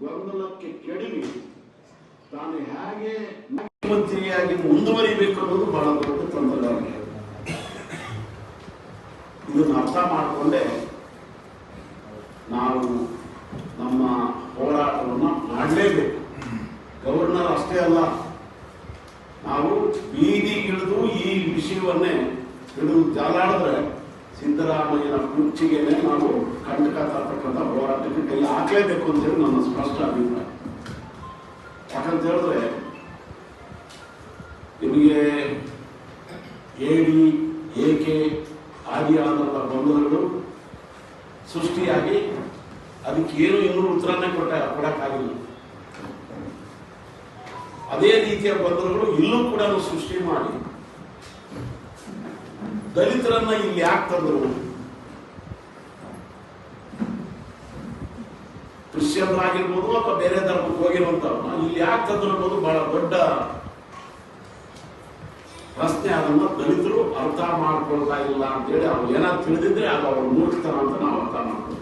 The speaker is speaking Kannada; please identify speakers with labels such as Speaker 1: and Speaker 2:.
Speaker 1: ಗೊಂದಲಕ್ಕೆ ಕೆಡವಿ ತಾನು ಹೇಗೆ ಮುಖ್ಯಮಂತ್ರಿಯಾಗಿ ಮುಂದುವರಿಬೇಕು ಅನ್ನೋದು ಬಹಳ ದೊಡ್ಡ ತೊಂದರೆ ಇದನ್ನು ಅರ್ಥ ಮಾಡಿಕೊಂಡೆ ನಾವು ನಮ್ಮ ಹೋರಾಟವನ್ನು ಮಾಡಲೇಬೇಕು. ಗವರ್ನರ್ ಅಷ್ಟೇ ಅಲ್ಲ, ನಾವು ಬೀದಿಗಿಳಿದು ಈ ವಿಷಯವನ್ನೇ ಹಿಡಿದು ಜಾಲಾಡಿದ್ರೆ ಸಿದ್ದರಾಮಯ್ಯನ ಕುರ್ಚಿಗೆನೆ ನಾವು ಕಂಟಕ ಕೈ ಹಾಕಲೇಬೇಕು ಅಂತೇಳಿ ನನ್ನ ಸ್ಪಷ್ಟ ಅಭಿಪ್ರಾಯ ಯಾಕಂತ ಹೇಳಿದ್ರೆ ನಿಮಗೆ ಎಡಿ ಏಕೆ ಆದಿ ಆದಂಥ ಗೊಂದಲಗಳು ಸೃಷ್ಟಿಯಾಗಿ ಅದಕ್ಕೆ ಏನು ಇನ್ನೂ ಉತ್ತರನೇ ಕೊಟ್ಟ ಕೊಡಕ್ಕಾಗಿಲ್ಲ ಅದೇ ರೀತಿಯ ಗೊಂದಲಗಳು ಇಲ್ಲೂ ಕೂಡ ಸೃಷ್ಟಿ ಮಾಡಿ, ದಲಿತರನ್ನ ಇಲ್ಲಿ ಯಾಕೆ ತಂದರು? ಕ್ರಿಶ್ಚಿಯನ್ರಾಗಿರ್ಬೋದು ಅಥವಾ ಬೇರೆ ಧರ್ಮಕ್ಕೆ ಹೋಗಿರುವಂತವ್ರನ್ನ ಇಲ್ಲಿ ಯಾಕೆ ತಂದ್ರು ಅನ್ನೋದು ಬಹಳ ದೊಡ್ಡ ಪ್ರಶ್ನೆ. ಅದನ್ನು ದಲಿತರು ಅರ್ಥ ಮಾಡ್ಕೊಳ್ತಾ ಇಲ್ಲ ಅಂತೇಳಿ ಅವ್ರು ಏನಾದ್ರು ತಿಳಿದಿದ್ರೆ ಅದು ಅವ್ರ ಮೂರ್ಖತನ ಅಂತ ನಾವು ಅರ್ಥ ಮಾಡ್ಕೊಳ್ತೀವಿ.